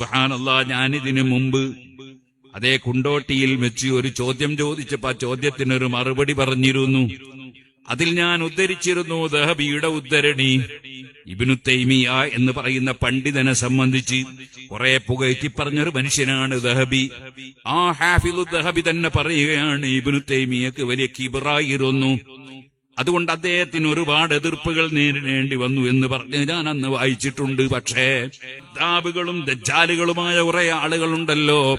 സുബ്ഹാനല്ലാ ഞാനിതിനു മുമ്പ് അതേ കുണ്ടോട്ടിയിൽ വെച്ച് ഒരു ചോദ്യം ചോദിച്ചപ്പോ ആ ചോദ്യത്തിനൊരു മറുപടി പറഞ്ഞിരുന്നു. അതിൽ ഞാൻ ഉദ്ധരിച്ചിരുന്നു ദഹബിയുടെ ഉദ്ധരണി ഇബിനു തൈമിയ എന്ന് പറയുന്ന പണ്ഡിതനെ സംബന്ധിച്ച് കുറെ പുകയറ്റി പറഞ്ഞൊരു മനുഷ്യനാണ് ദഹബി. ആ ഹാഫിലു ദഹബി തന്നെ പറയുകയാണ് ഇബിനു തൈമിയക്ക് വലിയ കിബറായിരുന്നു അതുകൊണ്ട് അദ്ദേഹത്തിന് ഒരുപാട് എതിർപ്പുകൾ നേരിടേണ്ടി വന്നു എന്ന് പറഞ്ഞ് ഞാൻ അന്ന് വായിച്ചിട്ടുണ്ട്. പക്ഷേ ദാബുകളും ദജ്ജാലുകളുമായ കുറെ ആളുകളുണ്ടല്ലോ.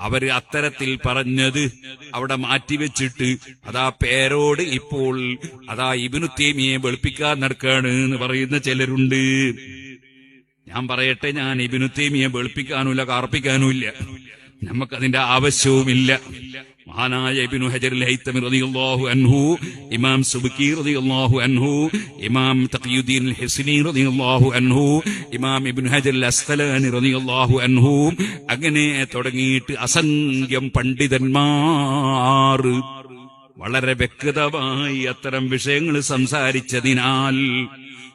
അവർ അത്തരത്തിൽ പറഞ്ഞത് അവിടെ മാറ്റിവെച്ചിട്ട് അതാ പേരോട് ഇപ്പോൾ അതാ ഇബിനു തേമിയെ വെളുപ്പിക്കാൻ നടക്കാണ് എന്ന് പറയുന്ന ചിലരുണ്ട്. ഞാൻ പറയട്ടെ ഞാൻ ഇബിനു തേമിയെ വെളുപ്പിക്കാനുമില്ല കാർപ്പിക്കാനുമില്ല. നമുക്കതിന്റെ ആവശ്യവുമില്ല. മഹാനായ ഇബ്നു ഹജർ ഹൈത്തമി റളിയല്ലാഹു അൻഹു ഇമാം സുബ്കി റളിയല്ലാഹു അൻഹു ഇമാം തഖിയുദ്ദീൻ ഹിസ്നി റളിയല്ലാഹു അൻഹു ഇമാം ഇബ്നു ഹജർ അസ്ഖലാനി റളിയല്ലാഹു അൻഹു. അങ്ങനെ തുടങ്ങിയിട്ട് അസംഖ്യം പണ്ഡിതന്മാർ വളരെ വ്യക്തമായി അത്തരം വിഷയങ്ങൾ സംസാരിച്ചതിനാൽ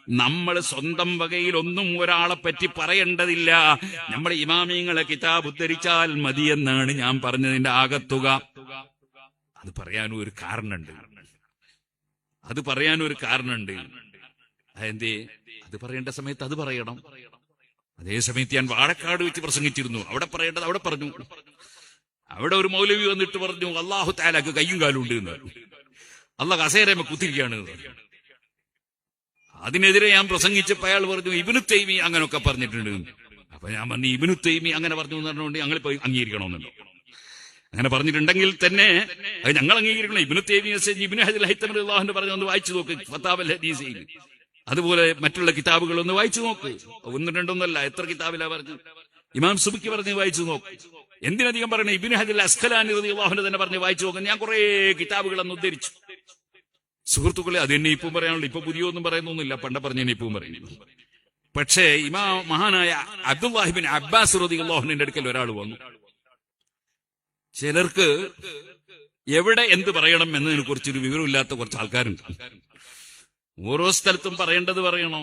നമ്മൾ സ്വന്തം വകയിൽ ഒന്നും ഒരാളെ പറ്റി പറയേണ്ടതില്ല. നമ്മുടെ ഇമാമിങ്ങളെ കിതാബ് ഉദ്ധരിച്ചാൽ മതിയെന്നാണ് ഞാൻ പറഞ്ഞതിന്റെ ആകത്തുക. അത് പറയാനും ഒരു കാരണമുണ്ട്. അത് പറയാനും ഒരു കാരണമുണ്ട്. അതെന്തേ? അത് പറയേണ്ട സമയത്ത് അത് പറയണം. അതേ സമയത്ത് ഞാൻ വാഴക്കാട് വെച്ച് പ്രസംഗിച്ചിരുന്നു. അവിടെ പറയേണ്ടത് അവിടെ പറഞ്ഞു. അവിടെ ഒരു മൗലവി വന്നിട്ട് പറഞ്ഞു അള്ളാഹു താലാക്ക് കയ്യും കാലും ഉണ്ട് എന്ന് അള്ളാഹ് കസേരമ കുത്തിരിക്കുകയാണ്. അതിനെതിരെ ഞാൻ പ്രസംഗിച്ചപ്പോൾ അയാൾ പറഞ്ഞു ഇബിനു തൈമി അങ്ങനെയൊക്കെ പറഞ്ഞിട്ടുണ്ട്. അപ്പൊ ഞാൻ പറഞ്ഞു ഇബിനു തൈമി അങ്ങനെ പറഞ്ഞു എന്ന് പറഞ്ഞുകൊണ്ട് ഞങ്ങൾ അംഗീകരിക്കണമെന്നുണ്ടോ. അങ്ങനെ പറഞ്ഞിട്ടുണ്ടെങ്കിൽ തന്നെ അത് ഞങ്ങൾ അംഗീകരിക്കണം. ഇബിനു തൈമി ഇബിനു ഹജൽ ഹൈത്തമർ അള്ളാഹുന്റെ പറഞ്ഞു ഒന്ന് വായിച്ചു നോക്ക് ഫത്താബ് ഹദീസയിൽ അതുപോലെ മറ്റുള്ള കിതാബുകൾ ഒന്ന് വായിച്ചു നോക്ക്. ഒന്നും രണ്ടൊന്നല്ല എത്ര കിതാബിലാ പറഞ്ഞു? ഇമാം സുബിക്ക് പറഞ്ഞ് വായിച്ചു നോക്ക്. എന്തിനധികം പറയണേ ഇബിനു ഹജൽ അസ്ഖലാനി അള്ളാഹുന്റെ തന്നെ പറഞ്ഞ് വായിച്ചു നോക്കാൻ ഞാൻ കുറെ കിതാബുകൾ അന്ന് ഉദ്ധരിച്ചു. സുഹൃത്തുക്കളെ അത് എന്നെ ഇപ്പം പറയാനുള്ളൂ ഇപ്പൊ പുതിയൊന്നും പറയുന്നൊന്നുമില്ല. പണ്ട പറഞ്ഞ ഇപ്പം പറയുന്നു പക്ഷേ ഇമാ മഹാനായ അബ്ദുല്ലാഹിബിൻ അബ്ബാസ് റതി അടുക്കൽ ഒരാൾ വന്നു. ചിലർക്ക് എവിടെ എന്ത് പറയണം എന്നതിനെ കുറിച്ചൊരു വിവരമില്ലാത്ത കുറച്ച് ആൾക്കാരുണ്ട്. ഓരോ സ്ഥലത്തും പറയേണ്ടത് പറയണോ.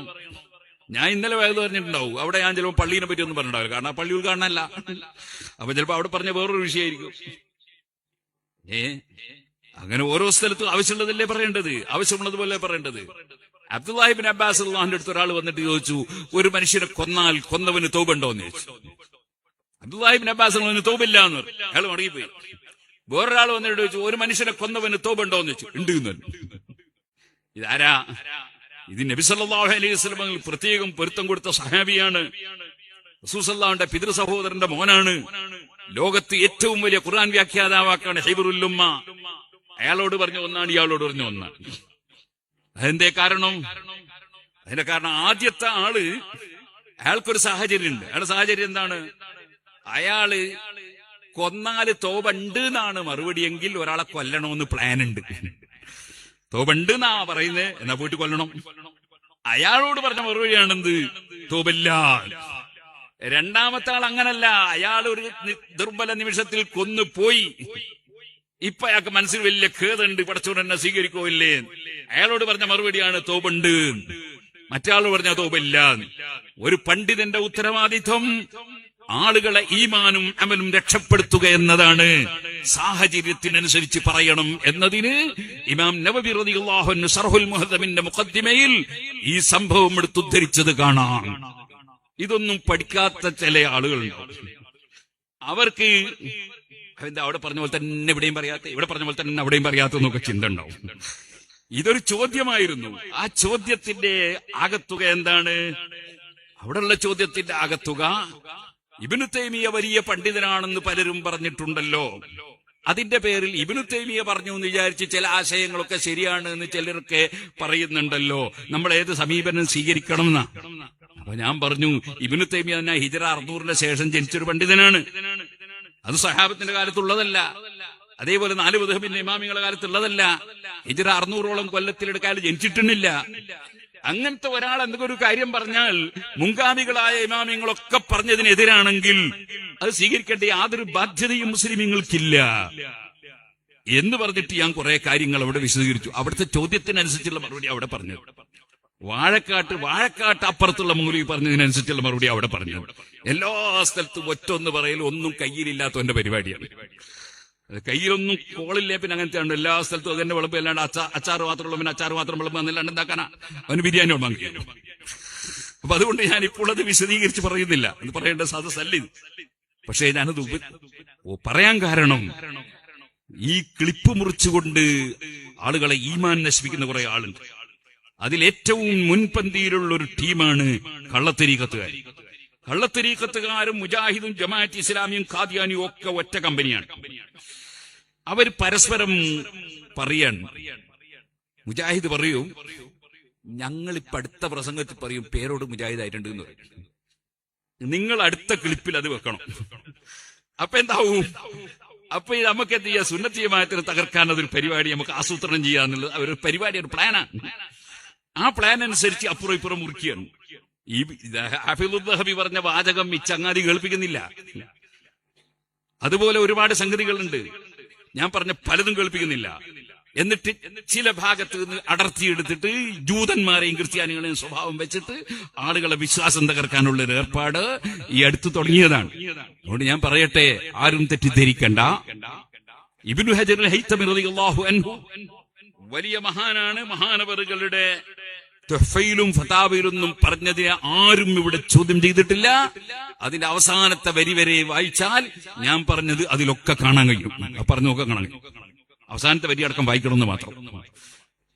ഞാൻ ഇന്നലെ വയത് പറഞ്ഞിട്ടുണ്ടാവും. അവിടെ ഞാൻ ചിലപ്പോൾ പള്ളീനെ പറ്റി ഒന്നും പറഞ്ഞിട്ടുണ്ടാവില്ല. കാരണം ആ പള്ളി ഉദ്ഘാടനമല്ല അപ്പൊ ചിലപ്പോ അവിടെ പറഞ്ഞ വേറൊരു വിഷയമായിരിക്കും. ഏ? അങ്ങനെ ഓരോ സ്ഥലത്തും ആവശ്യമുള്ളതല്ലേ പറയേണ്ടത്? ആവശ്യമുള്ളതുപോലെ പറയേണ്ടത്. അബ്ദുല്ലാഹിബിൻ അബ്ബാസ് അള്ളാഹിന്റെ അടുത്ത് ഒരാൾ വന്നിട്ട് ചോദിച്ചു ഒരു മനുഷ്യനെ കൊന്നാൽ കൊന്നവന് തോപുണ്ടോ എന്ന് ചോദിച്ചു അബ്ദുല്ലാഹിബിൻ അബ്ബാസ് അള്ളാഹിന് തോപില്ല എന്ന് പറഞ്ഞു. അയാൾ മടങ്ങിപ്പോയി. വേറൊരാൾ വന്നിട്ട് ചോദിച്ചു ഒരു മനുഷ്യനെ കൊന്നവന് തോപുണ്ടോ എന്ന് ചോദിച്ചു. ഉണ്ട് എന്ന് ഇതാരാ ഇത് നബി സല്ലല്ലാഹു അലൈഹി സ്വലമങ്ങൾ പ്രത്യേകം പൊരുത്തം കൊടുത്ത സഹാബിയാണ്. റസൂസല്ലാന്റെ പിതൃ സഹോദരന്റെ മോനാണ്. ലോകത്ത് ഏറ്റവും വലിയ ഖുർആൻ വ്യാഖ്യാതാവാക്കാണ് ഹൈബറുല്ലുമ്മ അയാളോട് പറഞ്ഞ ഒന്നാണ് ഇയാളോട് പറഞ്ഞ ഒന്നാണ്. അതെന്തേ കാരണം? അതിന്റെ കാരണം ആദ്യത്തെ ആൾ അയാൾക്കൊരു സാഹചര്യം ഉണ്ട് അയാളുടെ സാഹചര്യം എന്താണ്? അയാൾ കൊന്നാൽ തോപണ്ട് എന്നാണ് മറുപടിയെങ്കിൽ ഒരാളെ കൊല്ലണമെന്ന് പ്ലാൻ ഉണ്ട് തോപണ്ട് എന്നാ പറയുന്നത് എന്നാ പോയിട്ട് കൊല്ലണം? അയാളോട് പറഞ്ഞ മറുപടിയാണെന്ത്? തോപല്ല രണ്ടാമത്തെ ആൾ അങ്ങനല്ല. അയാൾ ഒരു ദുർബല നിമിഷത്തിൽ കൊന്നു പോയി ഇപ്പൊ അയാൾക്ക് മനസ്സിൽ വലിയ ഖേദുണ്ട് പടച്ചോട് എന്നെ സ്വീകരിക്കോ ഇല്ലേ അയാളോട് പറഞ്ഞ മറുപടിയാണ് തോപുണ്ട്. മറ്റാളോട് പറഞ്ഞ തോപില്ല. ഒരു പണ്ഡിതന്റെ ഉത്തരവാദിത്വം ആളുകളെ ഈമാനും അമലും രക്ഷപ്പെടുത്തുക എന്നതാണ്. സാഹചര്യത്തിനനുസരിച്ച് പറയണം എന്നതിന് ഇമാം നബബി റളിയല്ലാഹു സർഹുൽ മുഹദ്ദമിന്റെ മുഖദ്ദിമയിൽ ഈ സംഭവം എടുത്തുദ്ധരിച്ചത് കാണാം. ഇതൊന്നും പഠിക്കാത്ത ചില ആളുകളുണ്ടാവും അവർക്ക് എന്താ അവിടെ പറഞ്ഞ പോലെ തന്നെ ഇവിടെയും പറയാത്ത ഇവിടെ പറഞ്ഞ പോലെ തന്നെ അവിടെയും പറയാത്ത എന്നൊക്കെ ചിന്ത ഉണ്ടാവും ഇതൊരു ചോദ്യമായിരുന്നു. ആ ചോദ്യത്തിന്റെ ആകത്തുക എന്താണ്? അവിടെയുള്ള ചോദ്യത്തിന്റെ ആകത്തുക ഇബിനു തൈമിയ വലിയ പണ്ഡിതനാണെന്ന് പലരും പറഞ്ഞിട്ടുണ്ടല്ലോ. അതിന്റെ പേരിൽ ഇബിനു തൈമിയ പറഞ്ഞു എന്ന് വിചാരിച്ച് ചില ആശയങ്ങളൊക്കെ ശരിയാണ് എന്ന് ചിലരൊക്കെ പറയുന്നുണ്ടല്ലോ. നമ്മൾ ഏത് സമീപനം സ്വീകരിക്കണം എന്നാ അപ്പൊ ഞാൻ പറഞ്ഞു ഇബിനു തൈമിയ തന്നെ ഹിജറ അറുന്നൂറിന് ശേഷം ജനിച്ചൊരു പണ്ഡിതനാണ്. അത് സഹാബത്തിന്റെ കാലത്തുള്ളതല്ല. അതേപോലെ നാല് ബുധബിന്റെ ഇമാമികളുടെ കാലത്തുള്ളതല്ല. ഇതിര അറുന്നൂറോളം കൊല്ലത്തിലെടുക്കാൻ ജനിച്ചിട്ടുന്നില്ല. അങ്ങനത്തെ ഒരാൾ എന്തെങ്കിലും ഒരു കാര്യം പറഞ്ഞാൽ മുൻഗാമികളായ ഇമാമിങ്ങളൊക്കെ പറഞ്ഞതിനെതിരാണെങ്കിൽ അത് സ്വീകരിക്കേണ്ട യാതൊരു ബാധ്യതയും മുസ്ലിമീങ്ങൾക്കില്ല. എന്ന് പറഞ്ഞിട്ട് ഞാൻ കുറെ കാര്യങ്ങൾ അവിടെ വിശദീകരിച്ചു. അവിടുത്തെ ചോദ്യത്തിനനുസരിച്ചുള്ള മറുപടി അവിടെ പറഞ്ഞു വാഴക്കാട്ട് വാഴക്കാട്ട് അപ്പുറത്തുള്ള മൂലി പറഞ്ഞതിനനുസരിച്ചുള്ള മറുപടി അവിടെ പറഞ്ഞു. എല്ലാ സ്ഥലത്തും ഒറ്റൊന്ന് പറയൽ ഒന്നും കയ്യിലില്ലാത്തവന്റെ പരിപാടിയാണ്. കയ്യിലൊന്നും കോളില്ലേ പിന്നെ അങ്ങനത്തെ ഉണ്ട് എല്ലാ സ്ഥലത്തും അതിന്റെ വിളമ്പ് അല്ലാണ്ട് അച്ചാ അച്ചാർ മാത്രമുള്ള പിന്നെ അച്ചാർ മാത്രം വിളമ്പ് എന്നല്ലാണ്ട് എന്താക്കാനാ അവന് ബിരിയാണി വാങ്ങി അപ്പൊ അതുകൊണ്ട് ഞാൻ ഇപ്പോൾ അത് വിശദീകരിച്ച് പറയുന്നില്ല. എന്ന് പറയേണ്ട സദസ്സല്ല ഇത്. പക്ഷേ ഞാനത് പറയാൻ കാരണം ഈ ക്ലിപ്പ് മുറിച്ചുകൊണ്ട് ആളുകളെ ഈമാൻ നശിപ്പിക്കുന്ന കുറെ ആളുണ്ട്. അതിൽ ഏറ്റവും മുൻപന്തിയിലുള്ള ഒരു ടീമാണ് കള്ളത്തരീക്കത്തുകാർ. കള്ളത്തരീക്കത്തുകാരും മുജാഹിദും ജമാഅത്ത് ഇസ്ലാമിയും ഖാദിയാനിയും ഒക്കെ ഒറ്റ കമ്പനിയാണ്. അവർ പരസ്പരം പറയാണ്. മുജാഹിദ് പറയൂ ഞങ്ങൾ ഇപ്പൊ അടുത്ത പ്രസംഗത്തിൽ പറയും പേരോട് മുജാഹിദ് ആയിട്ടുണ്ട് എന്ന് പറയും. നിങ്ങൾ അടുത്ത ക്ലിപ്പിൽ അത് വെക്കണം. അപ്പൊ എന്താവും? അപ്പൊ നമുക്ക് എന്ത് ചെയ്യാം? സുന്നത്തീയമായത്തിന് തകർക്കാൻ അതൊരു പരിപാടി നമുക്ക് ആസൂത്രണം ചെയ്യാന്നുള്ളത് ഒരു പരിപാടി ഒരു പ്ലാനാണ്. ആ പ്ലാൻ അനുസരിച്ച് അപ്പുറം ഇപ്പുറം മുറിക്കുകയാണ് ഈ ഹഫീദുദ്ദഹബി പറഞ്ഞ വാചകം ഈ ചങ്ങാതി കേൾപ്പിക്കുന്നില്ല. അതുപോലെ ഒരുപാട് സംഗതികളുണ്ട്. ഞാൻ പറഞ്ഞ പലതും കേൾപ്പിക്കുന്നില്ല. എന്നിട്ട് ചില ഭാഗത്ത് നിന്ന് അടർത്തിയെടുത്തിട്ട് ജൂതന്മാരെയും ക്രിസ്ത്യാനികളെയും സ്വഭാവം വെച്ചിട്ട് ആളുകളെ വിശ്വാസം തകർക്കാനുള്ള ഒരു ഏർപ്പാട് ഈ അടുത്ത് തുടങ്ങിയതാണ്. അതുകൊണ്ട് ഞാൻ പറയട്ടെ ആരും തെറ്റിദ്ധരിക്കണ്ട. ഇബിനു ഹജർ ഹൈത്തമിറിയാഹു അൻഹു വലിയ മഹാനാണ് മഹാനവറുകളുടെ തുഹ്ഫയിലും ഫതാബയിലൊന്നും പറഞ്ഞതിനെ ആരും ഇവിടെ ചോദ്യം ചെയ്തിട്ടില്ല. അതിന്റെ അവസാനത്തെ വരി വരെ വായിച്ചാൽ ഞാൻ പറഞ്ഞത് അതിലൊക്കെ കാണാൻ കഴിയും. പറഞ്ഞൊക്കെ കാണാൻ കഴിയും. അവസാനത്തെ വരി അടക്കം വായിക്കണമെന്ന് മാത്രം.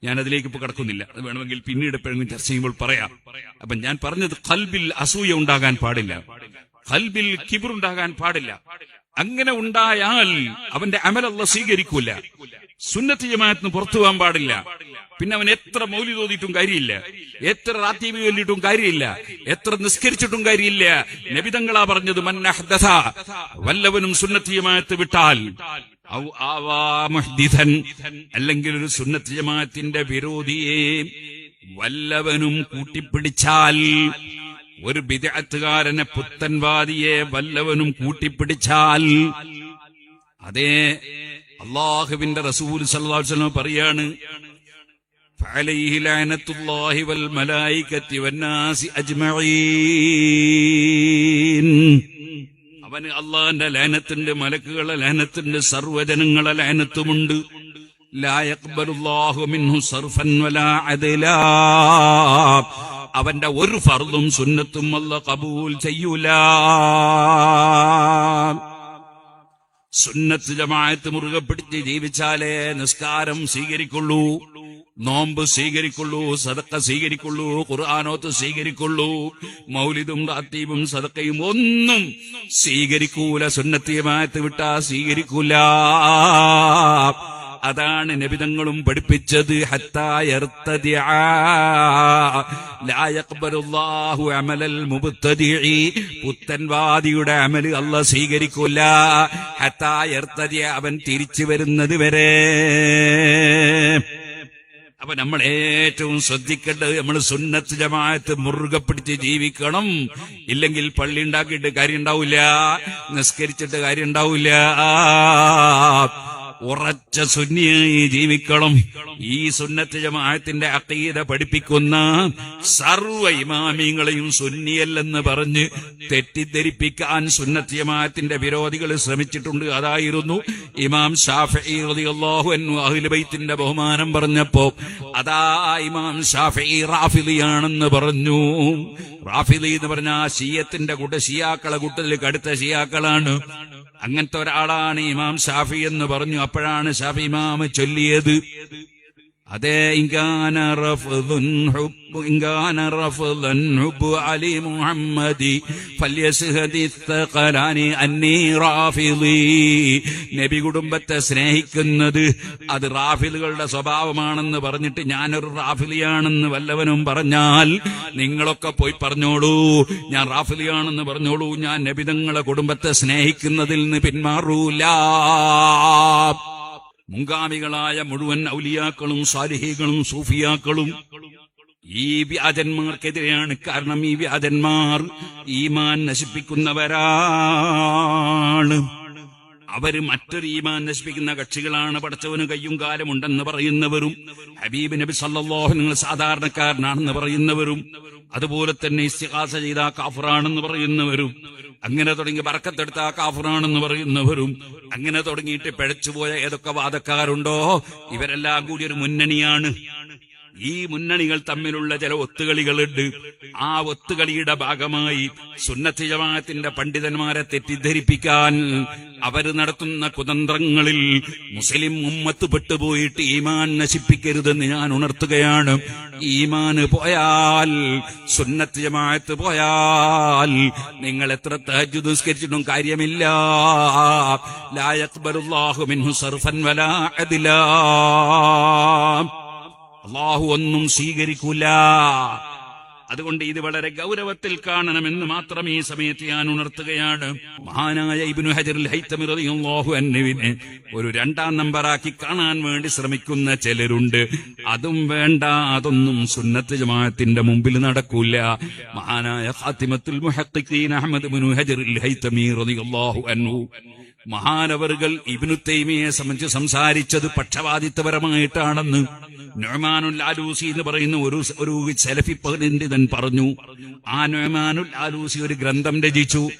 ഞാൻ അതിലേക്ക് ഇപ്പൊ കിടക്കുന്നില്ല. അത് വേണമെങ്കിൽ പിന്നീട് എപ്പോഴെങ്കിലും ചർച്ച ചെയ്യുമ്പോൾ പറയാം. അപ്പൊ ഞാൻ പറഞ്ഞത് കൽബിൽ അസൂയ ഉണ്ടാകാൻ പാടില്ല. കൽബിൽ കിബിറുണ്ടാകാൻ പാടില്ല. അങ്ങനെ ഉണ്ടായാൽ അവന്റെ അമലല്ല സ്വീകരിക്കൂല. സുന്നത്ത് ജമാഅത്തിന് പുറത്തു പോകാൻ പാടില്ല. പിന്നെ അവൻ എത്ര മൗലി തോന്നിയിട്ടും കാര്യമില്ല. എത്ര റാത്തീമി ചൊല്ലിയിട്ടും കാര്യമില്ല. എത്ര നിസ്കരിച്ചിട്ടും കാര്യമില്ല. നബിതങ്ങളാ പറഞ്ഞത് മന്നഹ്ദസ വല്ലവനും സുന്നത്തിയുമായത്ത് വിട്ടാൽ അല്ലെങ്കിൽ ഒരു സുന്നത്ത് ജമാഅത്തിന്റെ വിരോധിയെ വല്ലവനും കൂട്ടിപ്പിടിച്ചാൽ ഒരു വിദഗ്ധകാരനെ പുത്തൻവാദിയെ വല്ലവനും കൂട്ടിപ്പിടിച്ചാൽ അതേ അള്ളാഹുവിന്റെ റസൂൽ വസല്ലം പറയാണ് فعليه لعنة الله والملائكة والناس أجمعين അവന് അള്ളാന്റെ ലാനത്തിന്റെ മലക്കുകളെ ലാനത്തിന്റെ സർവജനങ്ങളെ ലാനത്തുമുണ്ട് ലായക്ബലുല്ലാഹു മിൻഹു സർഫൻ വലാ അദലാ അവന്റെ ഒരു ഫർദും സുന്നത്തും അല്ല കബൂൽ ചെയ്യൂല സുന്നത്ത് ജമാഅത്ത് മുറുകെ പിടിച്ച് ജീവിച്ചാലേ നിസ്കാരം സ്വീകരിക്കുള്ളൂ നോമ്പ് സ്വീകരിക്കുള്ളൂ സദക്ക സ്വീകരിക്കുള്ളൂ ഖുർആാനോത്ത് സ്വീകരിക്കുള്ളൂ മൗലിദും റാത്തീബും സദക്കയും ഒന്നും സ്വീകരിക്കൂല സുന്നത്തിയമായത്ത് വിട്ടാ സ്വീകരിക്കൂല. അതാണ് നബിതങ്ങളും പഠിപ്പിച്ചത്. പുത്തൻവാദിയുടെ അമൽ അല്ല സ്വീകരിക്കൂല. ഹത്തായർത്തതി അവൻ തിരിച്ചു വരുന്നത് വരെ. അപ്പൊ നമ്മൾ ഏറ്റവും ശ്രദ്ധിക്കേണ്ടത് നമ്മൾ സുന്നത്ത് ജമാഅത്ത് മുറുകെ പിടിച്ച് ജീവിക്കണം. ഇല്ലെങ്കിൽ പള്ളി ഉണ്ടാക്കിയിട്ട് കാര്യം ഉണ്ടാവില്ല നിസ്കരിച്ചിട്ട് കാര്യം ഉണ്ടാവില്ല ഉറച്ച സുന്നിയായി ജീവിക്കണം. ഈ സുന്നത്ത് ജമാഅത്തിന്റെ അക്കീത പഠിപ്പിക്കുന്ന സർവ ഇമാമിങ്ങളെയും സുന്നിയല്ലെന്ന് പറഞ്ഞ് തെറ്റിദ്ധരിപ്പിക്കാൻ സുന്നത്ത് ജമാഅത്തിന്റെ വിരോധികൾ ശ്രമിച്ചിട്ടുണ്ട്. അതായിരുന്നു ഇമാം ഷാഫി റളിയല്ലാഹു അൻഹു അഹ്ലു ബൈത്തിന്റെ ബഹുമാനം പറഞ്ഞപ്പോ അതാ ഇമാം ഷാഫി റാഫിലിയാണെന്ന് പറഞ്ഞു. റാഫിലി എന്ന് പറഞ്ഞ ആ ഷീയത്തിന്റെ കൂട്ട ഷിയാക്കളെ കൂട്ടത്തിൽ കടുത്ത ഷിയാക്കളാണ് അങ്ങനത്തെ ഒരാളാണ് ഇമാം ഷാഫി എന്ന് പറഞ്ഞു. അപ്പോഴാണ് ഷാഫി ഇമാം ചൊല്ലിയത്. അതെ ഇങ്കാന റഫ്ദുൻ ഹുബ് ഇങ്കാന ഹുബ് അലി മുഹമ്മദി അന്നി നബി കുടുംബത്തെ സ്നേഹിക്കുന്നത് അത് റാഫിലുകളുടെ സ്വഭാവമാണെന്ന് പറഞ്ഞിട്ട് ഞാനൊരു റാഫിലിയാണെന്ന് വല്ലവനും പറഞ്ഞാൽ നിങ്ങളൊക്കെ പോയി പറഞ്ഞോളൂ. ഞാൻ റാഫിലിയാണെന്ന് പറഞ്ഞോളൂ. ഞാൻ നബിതങ്ങളെ കുടുംബത്തെ സ്നേഹിക്കുന്നതിൽ നിന്ന് പിന്മാറൂല. മുൻഗാമികളായ മുഴുവൻ ഔലിയാക്കളും സാലിഹികളും സൂഫിയാക്കളും ഈ വ്യാജന്മാർക്കെതിരെയാണ് കാരണം ഈ വ്യാജന്മാർ ഈമാൻ നശിപ്പിക്കുന്നവരാണ്. അവർ മറ്റൊരു ഈമാൻ നശിപ്പിക്കുന്ന കക്ഷികളാണ് പടച്ചവന് കയ്യും കാലമുണ്ടെന്ന് പറയുന്നവരും ഹബീബ് നബി സല്ലാഹു നിങ്ങൾ സാധാരണക്കാരനാണെന്ന് പറയുന്നവരും അതുപോലെ തന്നെ ഇസ്തിഹാസ ചെയ്ത കാഫറാണെന്ന് പറയുന്നവരും അങ്ങനെ തുടങ്ങി പറക്കത്തെടുത്ത കാഫറാണെന്ന് പറയുന്നവരും അങ്ങനെ തുടങ്ങിയിട്ട് പിഴച്ചുപോയ ഏതൊക്കെ വാദക്കാരുണ്ടോ ഇവരെല്ലാം കൂടി ഒരു മുന്നണിയാണ്. ഈ മുന്നണികൾ തമ്മിലുള്ള ചില ഒത്തുകളികളുണ്ട്. ആ ഒത്തുകളിയുടെ ഭാഗമായി സുന്നത്ത് ജമാഅത്തിന്റെ പണ്ഡിതന്മാരെ തെറ്റിദ്ധരിപ്പിക്കാൻ അവർ നടത്തുന്ന കുതന്ത്രങ്ങളിൽ മുസ്ലിം ഉമ്മത്ത് പെട്ടുപോയിട്ട് ഈമാൻ നശിപ്പിക്കരുതെന്ന് ഞാൻ ഉണർത്തുകയാണ്. ഈമാന് പോയാൽ സുന്നത്ത് ജമാഅത്ത് പോയാൽ നിങ്ങൾ എത്ര തഹജ് നിസ്കരിച്ചിട്ടും കാര്യമില്ല. ലാ യഖ്ബലുല്ലാഹു മിൻഹു സർഫൻ വലാ അദ്ലാ. അള്ളാഹു ഒന്നും സ്വീകരിക്കൂല. അതുകൊണ്ട് ഇത് വളരെ ഗൗരവത്തിൽ കാണണമെന്ന് മാത്രം ഈ സമയത്ത് ഞാൻ ഉണർത്തുകയാണ്. മഹാനായ ഇബ്നു ഹജറുൽ അൻഹുവിനെ ഒരു രണ്ടാം നമ്പറാക്കി കാണാൻ വേണ്ടി ശ്രമിക്കുന്ന ചിലരുണ്ട്. അതും വേണ്ട അതൊന്നും സുന്നത്ത് ജമാഅത്തിന്റെ മുമ്പിൽ നടക്കൂല. മഹാനായ ഫാത്തിമത്തുൽ അഹമ്മദ് അൻഹു മഹാനവറുകൾ ഇബ്നു തൈമിയെ സംബന്ധിച്ച് സംസാരിച്ചത് പക്ഷപാതിത്വപരമായിട്ടാണെന്ന് നൊമാനുൽ ആലൂസി എന്ന് പറയുന്ന ഒരു ഒരു സെലഫി പണ്ഡിതൻ പറഞ്ഞു ആ നൊമാനുൽ ആലൂസി ഒരു ഗ്രന്ഥം രചിച്ചു.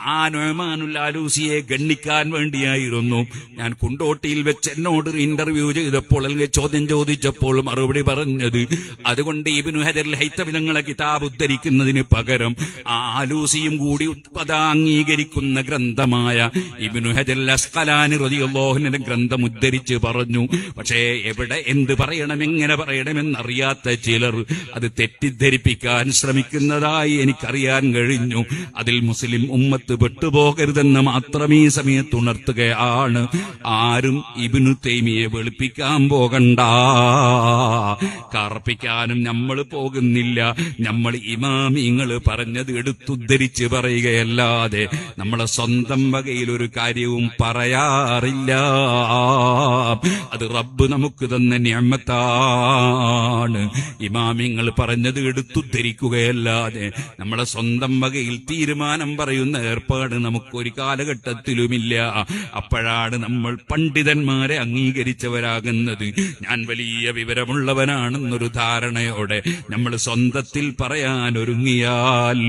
ആ നൊമാനുൽ ആലൂസിയെ ഗണ്ണിക്കാൻ വേണ്ടിയായിരുന്നു. ഞാൻ കുണ്ടോട്ടിയിൽ വെച്ച് എന്നോട് ഇന്റർവ്യൂ ചെയ്തപ്പോൾ അല്ലെങ്കിൽ ചോദ്യം ചോദിച്ചപ്പോൾ മറുപടി പറഞ്ഞത് അതുകൊണ്ട് ഇബിനു ഹജർ ഹൈത്തവിധങ്ങളെ കിതാബ് ഉദ്ധരിക്കുന്നതിന് പകരം ആ ആലൂസിയും കൂടി അത് അംഗീകരിക്കുന്ന ഗ്രന്ഥമായ ഇബിനു ഹജർ അസ്കലാനി റതിയുള്ളോഹന്റെ ഗ്രന്ഥം ഉദ്ധരിച്ച് പറഞ്ഞു. പക്ഷേ എവിടെ എന്ത് പറയണം? എങ്ങനെ പറയണമെന്നറിയാത്ത ചിലർ അത് തെറ്റിദ്ധരിപ്പിക്കാൻ ശ്രമിക്കുന്നതായി എനിക്കറിയാൻ കഴിഞ്ഞു. അതിൽ മുസ്ലിം ഉമ്മത്ത് പെട്ടുപോകരുതെന്ന് മാത്രം ഈ സമയത്ത് ഉണർത്തുകയാണ്. ആരും ഇബിനു തൈമിയെ വെളുപ്പിക്കാൻ പോകണ്ട. കറപ്പിക്കാനും നമ്മൾ പോകുന്നില്ല. നമ്മൾ ഇമാമിങ്ങൾ പറഞ്ഞത് എടുത്തുദ്ധരിച്ച് പറയുകയല്ലാതെ നമ്മളെ സ്വന്തം വകയിൽ ഒരു കാര്യവും പറയാറില്ല. അത് റബ്ബ് നമുക്ക് തന്ന ഞാമത്താണ് ഇമാമിങ്ങൾ പറഞ്ഞത് എടുത്തുദ്ധരിക്കുകയല്ലാതെ നമ്മളെ സ്വന്തം വകയിൽ തീരുമാനം പറയുന്ന ഏർപ്പാട് നമുക്കൊരു കാലഘട്ടത്തിലുമില്ല. അപ്പോഴാണ് നമ്മൾ പണ്ഡിതന്മാരെ അംഗീകരിച്ചവരാകുന്നത്. ഞാൻ വലിയ വിവരമുള്ളവനാണെന്നൊരു ധാരണയോടെ നമ്മൾ സ്വന്തത്തിൽ പറയാൻ ഒരുങ്ങിയാൽ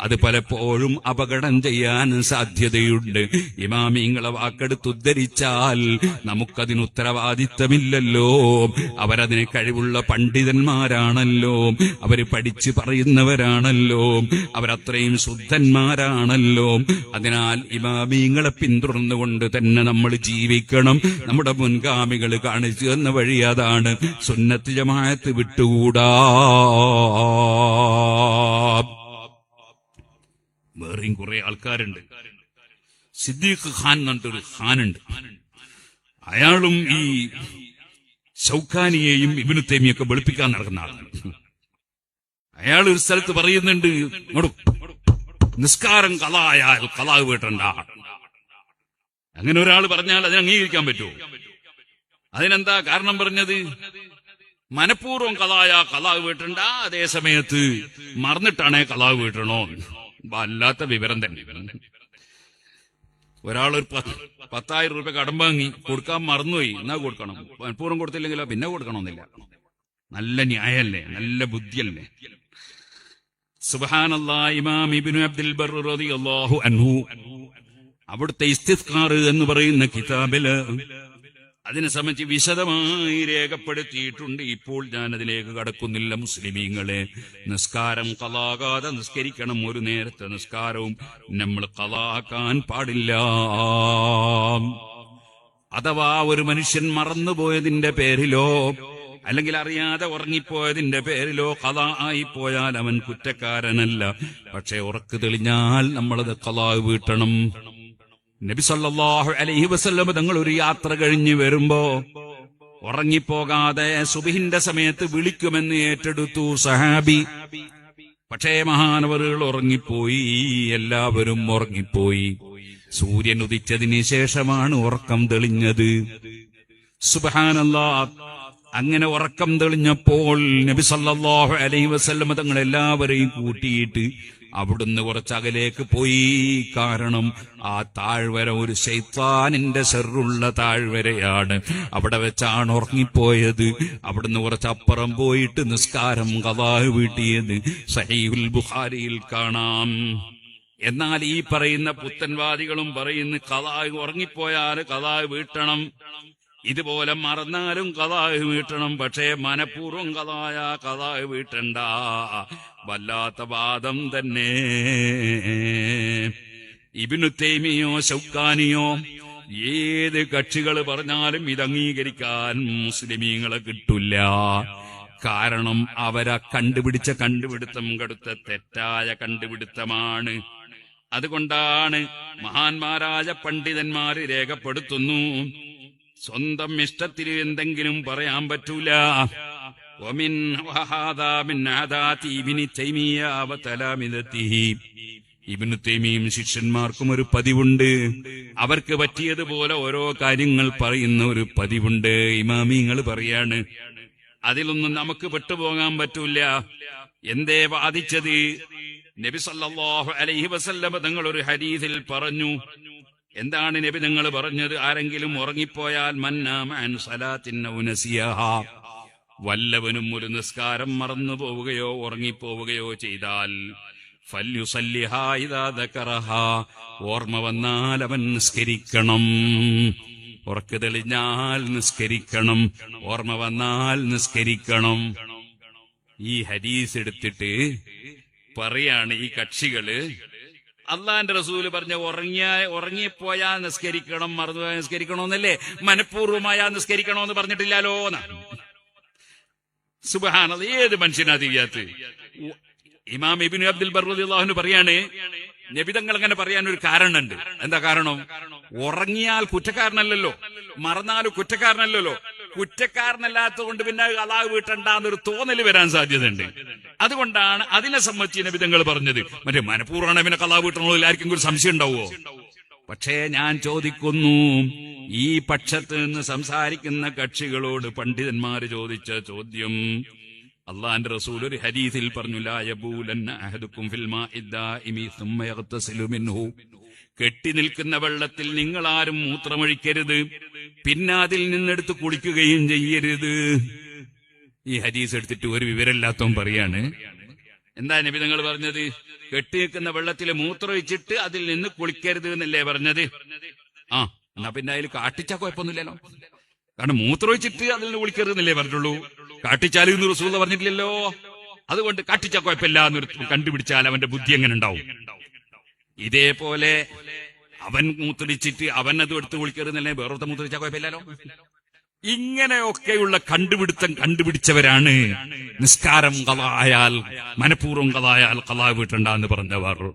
അത് പലപ്പോഴും അപകടം ചെയ്യാൻ സാധ്യതയുണ്ട്. ഇമാമിങ്ങളെ വാക്കെടുത്തുദ്ധരിച്ചാൽ നമുക്കതിന് ഉത്തരവാദിത്തമില്ലല്ലോ. അവരതിന് കഴിവുള്ള പണ്ഡിതന്മാരാണല്ലോ. അവർ പഠിച്ചു പറയുന്നവരാണല്ലോ. അവരത്രയും ശുദ്ധന്മാരാണല്ലോ. അതിനാൽ ഇമാമീങ്ങളെ പിന്തുടർന്നുകൊണ്ട് തന്നെ നമ്മൾ ജീവിക്കണം. നമ്മുടെ മുൻഗാമികൾ കാണിച്ചു തന്ന വഴി അതാണ് സുന്നത്ത് ജമാഅത്ത് വിട്ടുകൂടാ. വേറെയും കുറെ ആൾക്കാരുണ്ട്. സിദ്ദീഖ് ഖാൻ എന്നിട്ടൊരു ഖാനുണ്ട്. അയാളും ഈ ഷൗഖാനിയെയും ഇബിനു തേമിയൊക്കെ വെളുപ്പിക്കാൻ നടക്കുന്ന ആളാണ് അയാൾ ഒരു സ്ഥലത്ത് പറയുന്നുണ്ട് നിസ്കാരം കലായാൽ കലാവ് വേട്ടണ്ട. അങ്ങനെ ഒരാൾ പറഞ്ഞാൽ അതിനെ അംഗീകരിക്കാൻ പറ്റുമോ? അതിനെന്താ കാരണം പറഞ്ഞത്? മനഃപൂർവം കലായ കലാവ് വീട്ടണ്ട അതേ സമയത്ത് മറന്നിട്ടാണേ കലാവ് വീട്ടണോ? വല്ലാത്ത വിവരം തന്നെ. ഒരാൾ ഒരു പത്ത്- പത്തായിരം രൂപ കടം വാങ്ങി കൊടുക്കാൻ മറന്നുപോയി. എന്നാ കൊടുക്കണം? മനഃപൂർവം കൊടുത്തില്ലെങ്കിലോ? പിന്നെ കൊടുക്കണമെന്നില്ല. നല്ല ന്യായല്ലേ? നല്ല ബുദ്ധിയല്ലേ? ഇമാം അബ്ദുൽ ബർ റളിയല്ലാഹു അൻഹു. അവിടുത്തെ ഇസ്തിസ്കാർ എന്ന് പറയുന്ന കിതാബിൽ അതിനെ സംബന്ധിച്ച് വിശദമായി രേഖപ്പെടുത്തിയിട്ടുണ്ട്. ഇപ്പോൾ ഞാൻ അതിലേക്ക് കടക്കുന്നില്ല മുസ്ലിമീങ്ങളെ. നിസ്കാരം കലാകാതെ നിസ്കരിക്കണം ഒരു നേരത്തെ നിസ്കാരവും നമ്മൾ കലാക്കാൻ പാടില്ല. അഥവാ ഒരു മനുഷ്യൻ മറന്നുപോയതിന്റെ പേരിലോ അല്ലെങ്കിൽ അറിയാതെ ഉറങ്ങിപ്പോയതിന്റെ പേരിലോ കഥ ആയിപ്പോയാൽ അവൻ കുറ്റക്കാരനല്ല. പക്ഷെ ഉറക്ക് തെളിഞ്ഞാൽ നമ്മളത് കലാ വീട്ടണം. നബി സല്ലല്ലാഹു അലൈഹി വസല്ലം തങ്ങൾ ഒരു യാത്ര കഴിഞ്ഞ് വരുമ്പോ ഉറങ്ങിപ്പോകാതെ സുബിഹിന്റെ സമയത്ത് വിളിക്കുമെന്ന് ഏറ്റെടുത്തു സഹാബി. പക്ഷേ മഹാനവറുകൾ ഉറങ്ങിപ്പോയി എല്ലാവരും ഉറങ്ങിപ്പോയി. സൂര്യൻ ഉദിച്ചതിന് ശേഷമാണ് ഉറക്കം തെളിഞ്ഞത്. സുബഹാനല്ലാ അങ്ങനെ ഉറക്കം തെളിഞ്ഞപ്പോൾ നബി സല്ലല്ലാഹു അലൈഹി വസല്ലം തങ്ങൾ എല്ലാവരെയും കൂട്ടിയിട്ട് അവിടുന്ന് കുറച്ചകലേക്ക് പോയി. കാരണം ആ താഴ്വര ഒരു ശൈത്താനിന്റെ സെറുള്ള താഴ്വരയാണ്. അവിടെ വെച്ചാണ് ഉറങ്ങിപ്പോയത്. അവിടുന്ന് കുറച്ചപ്പുറം പോയിട്ട് നിസ്കാരം കഥാഹ് വീട്ടിയത് സഹീബുൽ ബുഖാരിയിൽ കാണാം. എന്നാൽ ഈ പറയുന്ന പുത്തൻവാദികളും പറയുന്ന കഥാഹ് ഉറങ്ങിപ്പോയാൽ കഥാഹ് വീട്ടണം. ഇതുപോലെ മറന്നാലും കഥാഹ് വീട്ടണം പക്ഷേ മനഃപൂർവം കഥായ കഥാഹ് വീട്ടണ്ട. വല്ലാത്ത വാദം തന്നെ. ഇബിനു തേമിയോ ശൗക്കാനിയോ ഏത് കക്ഷികൾ പറഞ്ഞാലും ഇത് അംഗീകരിക്കാൻ മുസ്ലിമീങ്ങളെ കിട്ടില്ല. കാരണം അവരെ കണ്ടുപിടിച്ച കണ്ടുപിടുത്തം കടുത്ത തെറ്റായ കണ്ടുപിടുത്തമാണ്. അതുകൊണ്ടാണ് മഹാന്മാരായ പണ്ഡിതന്മാര് രേഖപ്പെടുത്തുന്നു സ്വന്തം ഇഷ്ടത്തിന് എന്തെങ്കിലും പറയാൻ പറ്റൂല. ഇബിനുത്തേമിയും ശിഷ്യന്മാർക്കും ഒരു പതിവുണ്ട്. അവർക്ക് പറ്റിയതുപോലെ ഓരോ കാര്യങ്ങൾ പറയുന്ന ഒരു പതിവുണ്ട്. ഇമാമിങ്ങൾ പറയാണ് അതിലൊന്നും നമുക്ക് പെട്ടുപോകാൻ പറ്റൂല. എന്തേ വാദിച്ചത്? നബി അലഹി വസല്ല വസല്ലമ തങ്ങൾ ഒരു ഹരീതിൽ പറഞ്ഞു എന്താണ് നബി നിങ്ങൾ പറഞ്ഞത്? ആരെങ്കിലും ഉറങ്ങിപ്പോയാൽ മന്നാമൻ വല്ലവനും ഒരു നിസ്കാരം മറന്നു പോവുകയോ ഉറങ്ങിപ്പോവുകയോ ചെയ്താൽ. ഓർമ്മ വന്നാൽ അവൻ നിസ്കരിക്കണം. ഉറക്ക് തെളിഞ്ഞാൽ നിസ്കരിക്കണം. ഓർമ്മ വന്നാൽ നിസ്കരിക്കണം. ഈ ഹരീസ് എടുത്തിട്ട് പറയാണ് ഈ കക്ഷികൾ അള്ളാന്റെ റസൂൽ പറഞ്ഞ ഉറങ്ങിയ ഉറങ്ങിപ്പോയാ നിസ്കരിക്കണം മറന്നുപോയാ നിസ്കരിക്കണമെന്നല്ലേ? മനഃപൂർവമായ നിസ്കരിക്കണമെന്ന് പറഞ്ഞിട്ടില്ലാലോ എന്നാ. സുബഹാനത് ഏത് മനുഷ്യനാ തിരിയാത്ത് ഇമാം ഇബിൻ അബ്ദുൽ ബർവദിന് പറയാണ് നബിതങ്ങൾ അങ്ങനെ പറയാൻ ഒരു കാരണമുണ്ട് എന്താ കാരണം? ഉറങ്ങിയാൽ കുറ്റക്കാരനല്ലല്ലോ. മറന്നാലും കുറ്റക്കാരനല്ലല്ലോ. കുറ്റക്കാരനല്ലാത്തതുകൊണ്ട് പിന്നെ അലാഹ് വീട്ടണ്ടെന്നൊരു തോന്നൽ വരാൻ സാധ്യതയുണ്ട്. അതുകൊണ്ടാണ് അതിനെ സംബന്ധിച്ച് നബിതങ്ങൾ പറഞ്ഞത്. മറ്റേ മനഃപൂർവമാണ് പിന്നെ കലാ വീട്ടണോ എല്ലാവർക്കും ഒരു സംശയം ഉണ്ടാവുമോ പക്ഷേ ഞാൻ ചോദിക്കുന്നു ഈ പക്ഷത്ത് നിന്ന് സംസാരിക്കുന്ന കക്ഷികളോട് പണ്ഡിതന്മാർ ചോദിച്ച ചോദ്യം അള്ളാന്റെ റസൂൽ ഒരു ഹദീസിൽ പറഞ്ഞു കെട്ടി നിൽക്കുന്ന വെള്ളത്തിൽ നിങ്ങളാരും മൂത്രമൊഴിക്കരുത്. പിന്നെ അതിൽ നിന്നെടുത്ത് കുടിക്കുകയും ചെയ്യരുത്. ഈ ഹദീസ് എടുത്തിട്ട് ഒരു വിവരമില്ലാത്തവൻ പറയാണ് എന്താ നബി നിങ്ങൾ പറഞ്ഞത്? കെട്ടി നിൽക്കുന്ന വെള്ളത്തിൽ മൂത്രമൊഴിച്ചിട്ട് അതിൽ നിന്ന് കുളിക്കരുത് എന്നല്ലേ പറഞ്ഞത്? ആ എന്നാ പിന്നെ അതിൽ കാട്ടിച്ച കുഴപ്പമൊന്നുമില്ലല്ലോ. കാരണം മൂത്രമൊഴിച്ചിട്ട് അതിൽ നിന്ന് കുളിക്കരുത് എന്നല്ലേ പറഞ്ഞിട്ടുള്ളൂ. കാട്ടിച്ചാലും ഇന്ന് റസൂല പറഞ്ഞിട്ടില്ലല്ലോ. അതുകൊണ്ട് കാട്ടിച്ച കുഴപ്പമില്ല എന്നൊരു കണ്ടുപിടിച്ചാൽ അവന്റെ ബുദ്ധി എങ്ങനെ ഉണ്ടാവും? ഇതേപോലെ അവൻ മൂത്രിച്ചിട്ട് അവൻ അത് എടുത്ത് കുളിക്കരുന്നല്ലേ വേറൊരുത്ത മൂത്രിച്ചാൽ കുഴപ്പമില്ലല്ലോ. ഇങ്ങനെയൊക്കെയുള്ള കണ്ടുപിടുത്തം കണ്ടുപിടിച്ചവരാണ് നിസ്കാരം കലായാൽ മനഃപൂർവം കലായാൽ കലാ വീട്ടുണ്ടെന്ന് പറഞ്ഞവർ.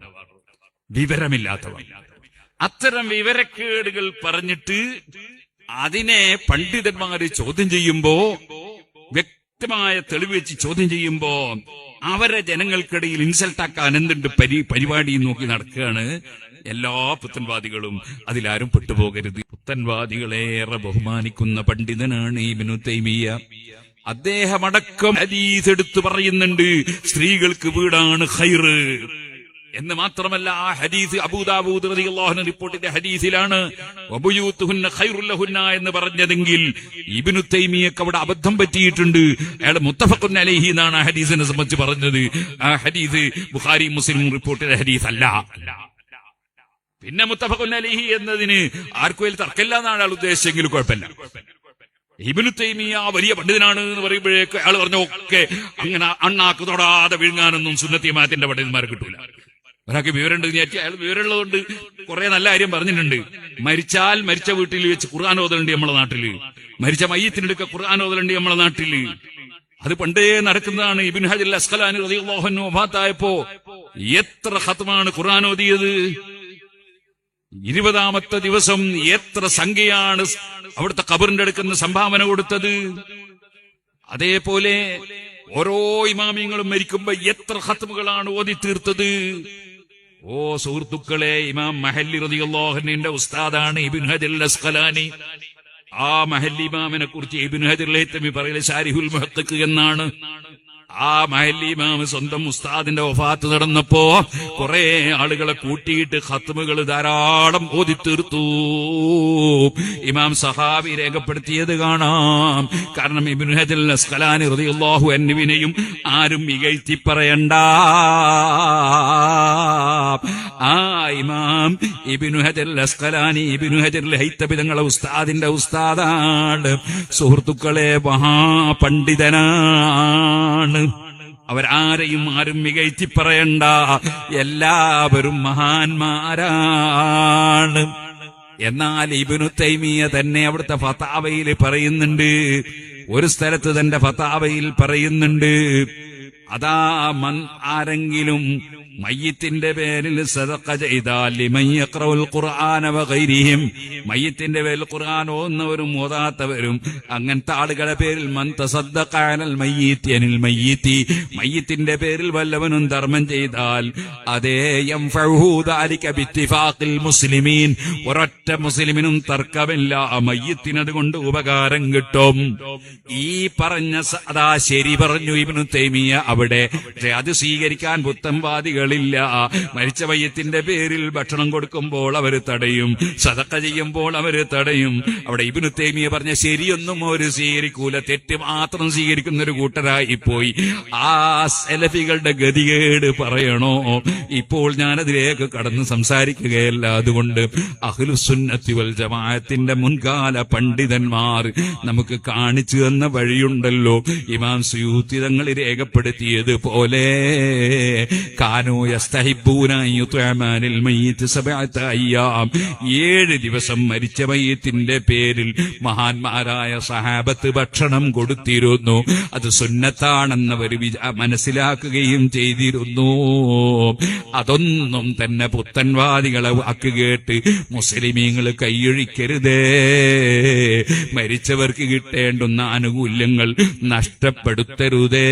വിവരമില്ലാത്തവർ. അത്തരം വിവരക്കേടുകൾ പറഞ്ഞിട്ട് അതിനെ പണ്ഡിതന്മാര് ചോദ്യം ചെയ്യുമ്പോ വ്യക്തമായ തെളിവ് വെച്ച് ചോദ്യം ചെയ്യുമ്പോ അവരെ ജനങ്ങൾക്കിടയിൽ ഇൻസൾട്ടാക്കാൻ എന്തുണ്ട് പരി പരിപാടി നോക്കി നടക്കുകയാണ്. എല്ലാ പുത്തൻവാദികളും അതിലാരും പെട്ടുപോകരുത്. പുത്തൻവാദികളെ ഏറെ ബഹുമാനിക്കുന്ന പണ്ഡിതനാണ് ഇബിനു തൈമിയ അദ്ദേഹമടക്കം ഹദീസ് എടുത്തു പറയുന്നുണ്ട് സ്ത്രീകൾക്ക് വീടാണ് ഹൈറ് എന്ന് മാത്രമല്ല ആ ഹദീസ് അബൂദാബൂദ് റിപ്പോർട്ടിന്റെ ഹദീസിലാണ് എന്ന് പറഞ്ഞതെങ്കിൽ ഇബ്നു തൈമിയക്ക് അവിടെ അബദ്ധം പറ്റിയിട്ടുണ്ട്. അയാൾ മുത്തഫഖുൻ അലൈഹി എന്നാണ് ആ ഹദീസിനെ സംബന്ധിച്ച് പറഞ്ഞത്. ആ ഹദീസ് ബുഖാരി മുസ്ലിം റിപ്പോർട്ടിന്റെ ഹദീസ് അല്ല പിന്നെ മുത്തഫഖുൻ അലൈഹി എന്നതിന് ആർക്കും തർക്കമില്ല എന്നാണ് ആൾ ഉദ്ദേശിച്ചെങ്കിലും കുഴപ്പമില്ല. ഇബിനു തൈമിയ വലിയ പണ്ഡിതനാണ് എന്ന് പറയുമ്പോഴേക്ക് അയാൾ പറഞ്ഞു ഒക്കെ അങ്ങനെ അണ്ണാക്ക് തൊടാതെ വിഴുങ്ങാനൊന്നും സുന്നത്തിമാത്തിന്റെ പണ്ഡിതന്മാർ കിട്ടൂല. ഒരാൾക്ക് വിവരമുണ്ട് വിചാരിച്ചു അയാൾ വിവരമുള്ളതുകൊണ്ട് കുറെ നല്ല കാര്യം പറഞ്ഞിട്ടുണ്ട്. മരിച്ചാൽ മരിച്ച വീട്ടിൽ വെച്ച് ഖുർആൻ ഓതലുണ്ട് നമ്മളെ നാട്ടിൽ മരിച്ച മയ്യത്തിനെടുക്ക ഖുർആൻ ഓതലുണ്ട് നമ്മളെ നാട്ടിൽ അത് പണ്ടേ നടക്കുന്നതാണ്. ഇബിൻ ഹജൽ അസ്കലാനി റളിയല്ലാഹു വഫാത്തായപ്പോ എത്ര ഖത്മാണ് ഖുർആൻ ഓതിയത്? ഇരുപതാമത്തെ ദിവസം എത്ര സംഖ്യയാണ് അവിടുത്തെ കബറിന്റെ അടുക്കുന്ന സംഭാവന കൊടുത്തത്? അതേപോലെ ഓരോ ഇമാമിയങ്ങളും മരിക്കുമ്പോ എത്ര ഹത്തുമുകളാണ് ഓതി തീർത്തത്? ഓ സുഹൃത്തുക്കളെ ഇമാം മഹല്ലി റതിയുള്ളോഹനിന്റെ ഉസ്താദാണ് ഇബിൻ ഹജൽ അസ്കലാനി ആ മഹല്ലി ഇമാമിനെ കുറിച്ച് ഇബിൻ ഹജർ ലേത്തമി പറയൽ ഷാരിഹുൽ മഹത്തക്ക് എന്നാണ്. ആ മഹല്ലിമാമ് സ്വന്തം ഉസ്താദിന്റെ ഒഫാത്ത് നടന്നപ്പോ കുറെ ആളുകളെ കൂട്ടിയിട്ട് ഹത്തുമുകൾ ധാരാളം ഓതി തീർത്തു ഇമാം സഹാബി രേഖപ്പെടുത്തിയത് കാണാം. കാരണം ഇബ്നു ഹജൽ അസ്കലാനി അൻഹുവിനെയും ആരും ഇകഴ്ത്തി പറയണ്ട. ആ ഇമാം ഇബ്നു ഹജൽ അസ്കലാനി ഇബ്നു ഹജൽ ഹൈത്തബി തങ്ങളെ ഉസ്താദിന്റെ ഉസ്താദാണ്. സുഹൃത്തുക്കളെ മഹാപണ്ഡിതനാണ്. അവരാരെയും ആരും മികഴ്ത്തി പറയണ്ട. എല്ലാവരും മഹാന്മാരാണ്. എന്നാൽ ഇബിനു തൈമിയ തന്നെ അവിടുത്തെ ഫതാവയിൽ പറയുന്നുണ്ട്. ഒരു സ്ഥലത്ത് തന്റെ ഫതാവയിൽ പറയുന്നുണ്ട്. അതാ മൻ ആരെങ്കിലും മയ്യത്തിന്റെ പേരിൽ സദക്ക ചെയ്താൽ ലിമൻ യഖ്റഉൽ ഖുർആന വഗൈരിഹിം മയ്യത്തിന്റെ പേരിൽ ഖുർആൻ ഓന്നവരും ഓതാത്തവരും. അങ്ങനത്തെ ആളുകളുടെ പേരിൽ മന്ത സദ്ദക്കാനൽ അലൽ മയ്യിത്തി മയ്യത്തിന്റെ പേരിൽ വല്ലവനും ധർമ്മം ചെയ്താൽ അതേ എം ദാലിക ബിത്തിഫാഖിൽ മുസ്ലിമീൻ. ഒരൊറ്റ മുസ്ലിമിനും തർക്കമില്ല. ആ മയ്യത്തിനത് കൊണ്ട് ഉപകാരം കിട്ടും. ഈ പറഞ്ഞ അതാ ശരി പറഞ്ഞു ഇവനു തേമിയ അവിടെ. അത് സ്വീകരിക്കാൻ പുത്തൻവാദികളില്ല മരിച്ച വയ്യത്തിന്റെ പേരിൽ ഭക്ഷണം കൊടുക്കുമ്പോൾ അവർ തടയും. സതക്ക ചെയ്യുമ്പോൾ അവർ തടയും. അവിടെ ഇബിനു തേമിയ പറഞ്ഞ ശരിയൊന്നും അവർ സ്വീകരിക്കൂല. തെറ്റ് മാത്രം സ്വീകരിക്കുന്ന ഒരു കൂട്ടരായി പോയി. ആ സെലഫികളുടെ ഗതികേട് പറയണോ? ഇപ്പോൾ ഞാനതിലേക്ക് കടന്ന് സംസാരിക്കുകയല്ല. അതുകൊണ്ട് അഹ്ലുസുന്നത്തി വൽ ജമാഅത്തിന്റെ മുൻകാല പണ്ഡിതന്മാർ നമുക്ക് കാണിച്ചു തന്ന വഴിയുണ്ടല്ലോ. ഇമാം സുയൂത്തി തങ്ങൾ രേഖപ്പെടുത്തിയതുപോലെ കാനോ യസ്തഹിബൂന യുത്അമാനിൽ മയ്യിത്ത് സബഅത അയ്യാം. ഏഴ് ദിവസം മരിച്ച മയ്യത്തിന്റെ പേരിൽ മഹാന്മാരായ സഹാബത്ത് ഭക്ഷണം കൊടുത്തിരുന്നു. അത് സുന്നത്താണെന്ന് അവർ മനസ്സിലാക്കുകയും ചെയ്തിരുന്നു. അതൊന്നും തന്നെ പുത്തൻവാദികളെ വാക്ക് കേട്ട് മുസ്ലിമീങ്ങൾ കൈയൊഴിക്കരുതേ. മരിച്ചവർക്ക് കിട്ടേണ്ടുന്ന ആനുകൂല്യങ്ങൾ നഷ്ടപ്പെടുത്തരുതേ.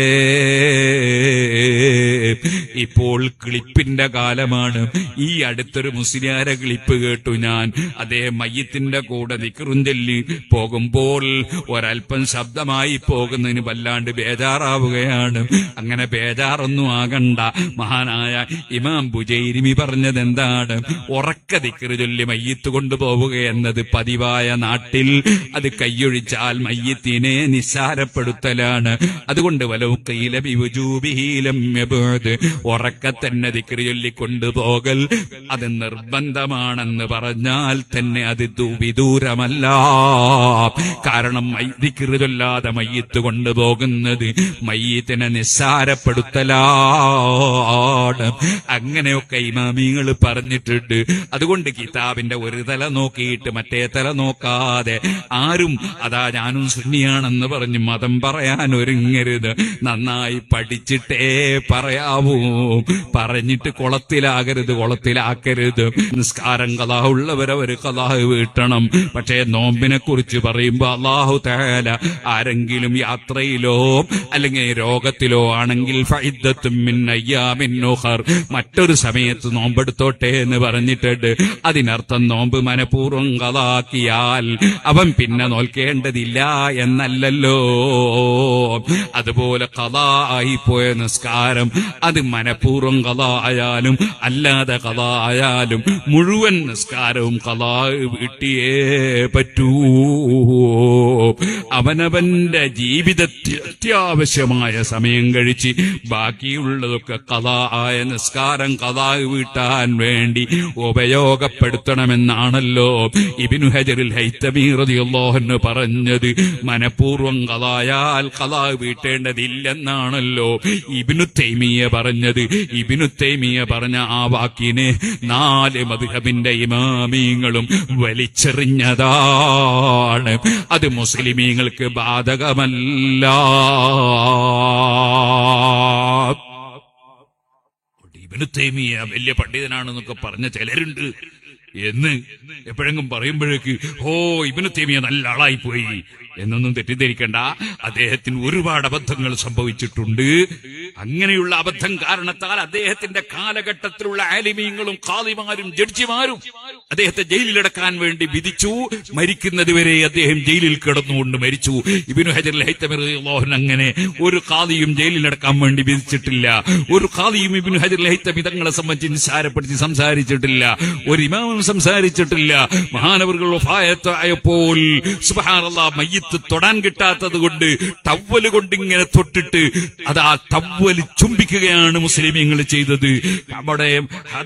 ഇപ്പോൾ ക്ലിപ്പിന്റെ കാലമാണ്. ഈ അടുത്തൊരു മുസ്ലിയാരെ ക്ലിപ്പ് കേട്ടു ഞാൻ. അതേ മയ്യത്തിന്റെ കൂടെ നിക്കറും ചൊല്ലി പോകുമ്പോൾ ഒരൽപ്പം ശബ്ദമായി പോകുന്നതിന് വല്ലാണ്ട് ബേജാറാവുകയാണ്. അങ്ങനെ ബേജാറൊന്നും ആകണ്ട. മഹാനായ ഇമാം ബുജൈരിമി പറഞ്ഞത് എന്താണ്? ഉറക്ക ദിക്കറ് ചൊല്ലി മയ്യത്ത് കൊണ്ടുപോവുക എന്നത് പതിവായ നാട്ടിൽ അത് കൈയൊഴിച്ചാൽ മയ്യത്തിനെ നിസ്സാരപ്പെടുത്തലാണ്. അതുകൊണ്ട് വലവും കൈലം ഉറക്ക തന്നെ ദിക്രി ചൊല്ലി കൊണ്ടുപോകൽ അത് നിർബന്ധമാണെന്ന് പറഞ്ഞാൽ തന്നെ അത് വിദൂരമല്ല കാരണം ദിക്രി ചൊല്ലാതെ മയ്യത്ത് കൊണ്ടുപോകുന്നത് മയ്യത്തിനെ നിസ്സാരപ്പെടുത്തലാണ്. അങ്ങനെയൊക്കെ ഇമാമിങ്ങൾ പറഞ്ഞിട്ടുണ്ട്. അതുകൊണ്ട് കിതാബിന്റെ ഒരു തല നോക്കിയിട്ട് മറ്റേ തല നോക്കാതെ ആരും അതാ ഞാനും സുന്നിയാണെന്ന് പറഞ്ഞ് മതം പറയാൻ ഒരുങ്ങരുത് നന്നായി പഠിച്ചിട്ടേ പറയാവൂ. പറഞ്ഞിട്ട് കുളത്തിലാകരുത് കുളത്തിലാക്കരുത്. നിസ്കാരം കലാ ഉള്ളവരവർ കലാഹ് വീട്ടണം. പക്ഷേ നോമ്പിനെ കുറിച്ച് പറയുമ്പോ അള്ളാഹു തേല ആരെങ്കിലും യാത്രയിലോ അല്ലെങ്കിൽ രോഗത്തിലോ ആണെങ്കിൽ മറ്റൊരു സമയത്ത് നോമ്പെടുത്തോട്ടെ എന്ന് പറഞ്ഞിട്ടുണ്ട്. അതിനർത്ഥം നോമ്പ് മനഃപൂർവം കലാക്കിയാൽ അവൻ പിന്നെ നോൽക്കേണ്ടതില്ല എന്നല്ലല്ലോ. അതുപോലെ കഥ ആയിപ്പോയ നിസ്കാരം അത് മനഃപൂർവം ആയാലും അല്ലാതെ കഥ ആയാലും മുഴുവൻ നിസ്കാരവും കഥ വീട്ടിയേ പറ്റൂ. അവനവന്റെ ജീവിതത്തിൽ അത്യാവശ്യമായ സമയം കഴിച്ച് ബാക്കിയുള്ളതൊക്കെ കഥ ആയ നിസ്കാരം കഥ വീട്ടാൻ വേണ്ടി ഉപയോഗപ്പെടുത്തണമെന്നാണല്ലോ ഇബിനു ഹജറിൽ ഹൈത്തമീറതിയുള്ളോഹന് പറഞ്ഞത്. മനഃപൂർവം കഥായാൽ കഥ വീട്ടേണ്ടതില്ലെന്നാണല്ലോ ഇബിനു തൈമിയ പറഞ്ഞത്. ഇബിനു പറഞ്ഞ ആ വാക്കിനെ നാല് മധുഹബിന്റെ ഇമാമീങ്ങളും വലിച്ചെറിഞ്ഞതാണ്. അത് മുസ്ലിമീങ്ങൾക്ക് ബാധകമല്ല. ഇബിനു വലിയ പണ്ഡിതനാണെന്നൊക്കെ പറഞ്ഞ ചിലരുണ്ട്. എന്ന് എപ്പോഴെങ്കിലും പറയുമ്പോഴേക്ക് ഓ ഇബിനു തേമിയ നല്ല ആളായി പോയി എന്നൊന്നും തെറ്റിദ്ധരിക്കണ്ട. അദ്ദേഹത്തിന് ഒരുപാട് അബദ്ധങ്ങൾ സംഭവിച്ചിട്ടുണ്ട്. അങ്ങനെയുള്ള അബദ്ധം കാരണത്താൽ അദ്ദേഹത്തിന്റെ കാലഘട്ടത്തിലുള്ള ആലിമീങ്ങളും കാലിമാരും ജഡ്ജിമാരും അദ്ദേഹത്തെ ജയിലിലടക്കാൻ വേണ്ടി വിധിച്ചു. മരിക്കുന്നതുവരെ അദ്ദേഹം ജയിലിൽ കിടന്നുകൊണ്ട് മരിച്ചു. ഇബിനു ഹജർ ലഹിത്തമിറോഹൻ അങ്ങനെ ഒരു കാലിയും ജയിലിലടക്കാൻ വേണ്ടി വിധിച്ചിട്ടില്ല. ഒരു കാലിയും ഇബിനു ഹജർ ലഹിത്തമി ഇതങ്ങളെ സംബന്ധിച്ച് നിസ്സാരപ്പെടുത്തി സംസാരിച്ചിട്ടില്ല. ഒരു ഇമാമും സംസാരിച്ചിട്ടില്ല. മഹാനവറുകൾ ആയപ്പോൾ സുബഹാനല്ലാ മയ്യത്ത് തൊടാൻ കിട്ടാത്തത് കൊണ്ട് തവ്വൽ കൊണ്ട് ഇങ്ങനെ തൊട്ടിട്ട് അത് ആ തവ്വൽ ചുംബിക്കുകയാണ് മുസ്ലിമീങ്ങൾ ചെയ്തത്. അവിടെ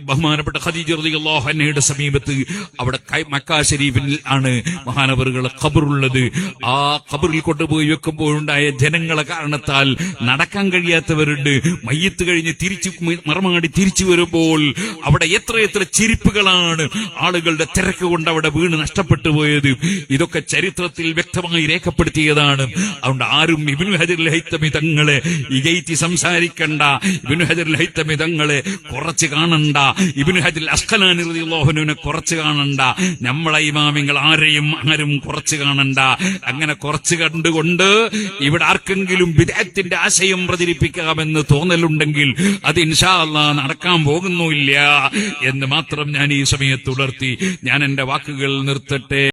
ബഹുമാനപ്പെട്ട ഖദീജ റളിയല്ലാഹു അൻഹയുടെ സമീപത്ത് അവിടെ മക്ക ഷരീഫിൽ ആണ് മഹാനവറുകൾ ഖബറുള്ളത്. ആ ഖബറിൽ കൊണ്ടുപോയി വെക്കുമ്പോഴുണ്ടായ ജനങ്ങളെ കാരണത്താൽ നടക്കാൻ കഴിയാത്തവരുണ്ട്. മയ്യത്ത് കഴിഞ്ഞ് തിരിച്ചു മറമാടി തിരിച്ചു വരുമ്പോൾ അവിടെ എത്ര എത്ര ചിരിപ്പുകളാണ്. ആളുകളുടെ തിരക്ക് കൊണ്ട് അവിടെ വീണ് നഷ്ടപ്പെട്ടു പോയത്. ഇതൊക്കെ ചരിത്രത്തിൽ വ്യക്തമായി രേഖപ്പെടുത്തിയതാണ്. അതുകൊണ്ട് ആരും ഇബിനു ഹജർ ലഹിത്തമി തങ്ങളെ ഇകയറ്റി സംസാരിക്കണ്ട. ഇബിനു ഹജർ ലഹിത്തമി തങ്ങളെ കുറച്ച് കാണണ്ട. ഇബിനു ഹജർ അസ്ഖലാനി റളിയല്ലാഹുവിനെ കുറച്ച് കാണണ്ട. നമ്മളെ ഇമാമിങ്ങൾ ആരെയും ആരും കുറച്ച് കാണണ്ട. അങ്ങനെ കുറച്ച് കണ്ടുകൊണ്ട് ഇവിടെ ആർക്കെങ്കിലും വിദേഹത്തിന്റെ ആശയം പ്രചരിപ്പിക്കാമെന്ന് തോന്നലുണ്ടെങ്കിൽ അത് ഇൻഷാ നടക്കാൻ നടക്കാൻ പോകുന്നുമില്ല എന്ന് മാത്രം ഞാൻ ഈ സമയത്ത് ഉണർത്തി ഞാൻ എന്റെ വാക്കുകൾ നിർത്തട്ടെ.